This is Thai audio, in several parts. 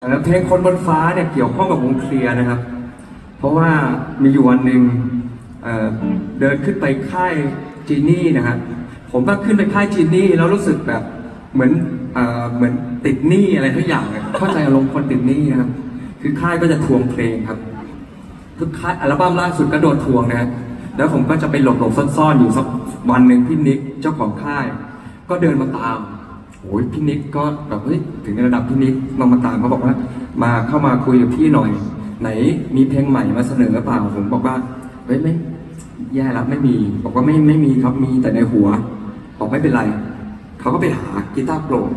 เอ่อเพลงคนบนฟ้าเนี่ยเกี่ยวข้องกับวงเคลียร์นะครับ เพราะว่ามีอยู่วันหนึ่งเเดินขึ้นไปค่ายจีนี่นะครับผมก็ขึ้นไปค่ายจีนี่แล้วรู้สึกแบบเหมือนเอเหมือนติดหนี้อะไรทุกอย่างเข้าใจอารมณ์คนติดหนี้นะครับ คือค่ายก็จะทวงเพลงครับ ทุกค่ายอัลบั้มล่าสุดก็โดนทวงนะแล้วผมก็จะไปหลบหลบๆซ่อนๆอยู่สักวันหนึ่งพี่นิกเจ้าของค่าย ก็เดินมาตาม โอ้ยพี่นิกก็แบบเฮ้ยถึงระดับพี่นิกมามาตามเขาบอกว่า มาเข้ามาคุยกับพี่หน่อย ไหนมีเพลงใหม่มาเสนอหรือเปล่าผมบอกว่าเฮ้ยไม่แย่แล้วไม่มี บอกว่าไม่ไม่มีครับมีแต่ในหัว บอกไม่เป็นไรเขาก็ไปหากีตาร์โปร่ง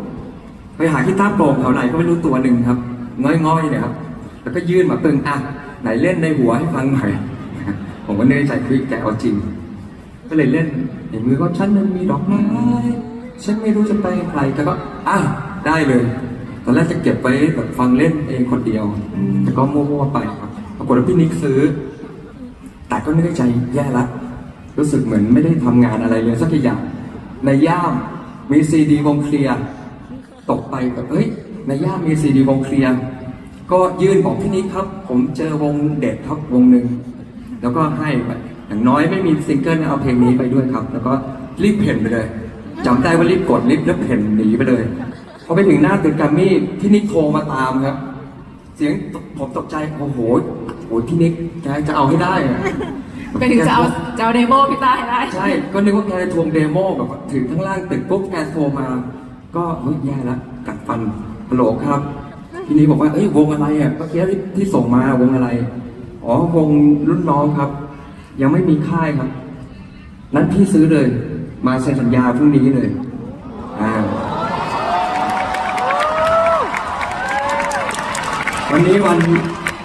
ไปหากีตาร์โปร่งแถวไหนก็ไม่รู้ตัวหนึ่งครับง่อยๆเนี่ยครับแล้วก็ยื่นมาตึงอะไหนเล่นในหัวให้ฟังหน่อยผมก็เนยใจคือแกเอาจริง ก็เลยเล่นในมือก็ฉันนั้นมีดอกไม้ ฉันไม่รู้จะไปใครแต่ก็อะได้เลย ตอนแรกจะเก็บไว้แบบฟังเล่นเองคนเดียว แต่ก็มั่วๆไปครับปรากฏว่าพี่นิกซื้อ แต่ก็นึกในใจแย่ละรู้สึกเหมือนไม่ได้ทำงานอะไรเลยสักอย่าง ในย่ามมีซีดีวงเคลียร์ตกไปแบบเฮ้ย ในย่ามมีซีดีวงเคลียร์ก็ยื่นบอกพี่นิกครับ ผมเจอวงเด็ดครับวงหนึ่งแล้วก็ให้ไปอย่างน้อยไม่มีซิงเกิลเอาเพลงนี้ไปด้วยครับ แล้วก็รีบเพ่นไปเลย จำได้ว่ารีบกดรีบแล้วเพ่นหนีไปเลยพอไปถึงหน้าตึกแกรมมี่พี่นิกโทรมาตามครับ เสียงผมตกใจโอ้โหโอ้โหพี่นิกแกจะเอาให้ได้อะ ไปถึงจะเอาจะเอาเดโมพี่ต้าให้ได้ ใช่ ก็นึกว่าแกจะทวงเดโมแบบว่าถึงข้างล่างตึกปุ๊บแกโทรมา ก็เฮ้ยแย่แล้วกัดฟันฮัลโหลครับ ทีนี้บอกว่า เอ้ยวงอะไรอะเมื่อกี้ที่ที่ส่งมาวงอะไร อ๋อวงรุ่นน้องครับ ยังไม่มีค่ายครับ นั้นพี่ซื้อเลย มาเซ็นสัญญาพรุ่งนี้เลยอ่าวันนี้วัน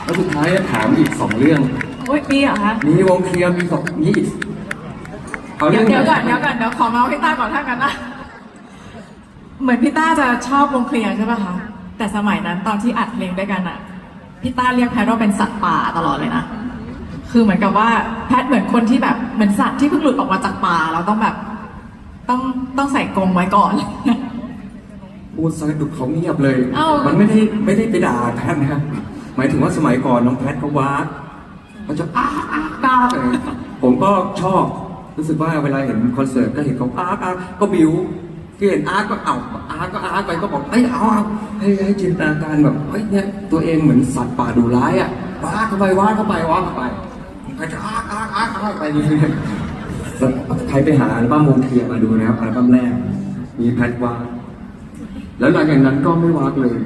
วันสุดท้ายจะถามอีกสองเรื่อง โอ๊ยมีเหรอคะ มีวงเคลียร์มีสองมีอีกเอาเดี๋เรื่ยอวงเดี๋ยวก่อนเดี๋ยวก่อนเดี๋ยวขอเมาส์พี่ต้าก่อนถ้ากันนะ เหมือนพี่ต้าจะชอบวงเคลียร์ใช่ป่ะคะ แต่สมัยนั้นตอนที่อัดเพลงด้วยกันอะพี่ต้าเรียกแพทว่าเป็นสัตว์ป่าตลอดเลยนะ คือเหมือนกับว่าแพทเหมือนคนที่แบบเหมือนสัตว์ที่เพิ่งหลุดออกมาจากป่าเราต้องแบบ ต้องต้องใส่กรงไว้ก่อน พูดซะดุเขาเงียบเลย เอ้ามั มันไม่ได้ไม่ได้ไปด่าแพทนะครับหมายถึงว่าสมัยก่อนน้องแพทเขาวาดเขาจะอ้าอ้าอ้าเลยผมก็ชอบรู้สึกว่าเวลาเห็นคอนเสิร์ตก็เห็นเขาอ้าอ้าก็บิวที่เห็นอาร์ตก็เอาอาร์ตก็อาร์ตไปก็บอกเอ้ยเอาเอาให้ให้จินตนาการแบบเฮ้ยเนี่ยตัวเองเหมือนสัตว์ป่าดุร้ายอะวาดเข้าไปวาดเข้าไปวาดเข้าไปก็จะอาร์ตอาร์ตอาร์ตอาร์ตไปเรื่อยๆ ใครไปหาอัลบั้มวงเทียมาดูนะครับอัลบั้มแรก มีแพทวาแล้วหลังจากนั้นก็ไม่วากเลย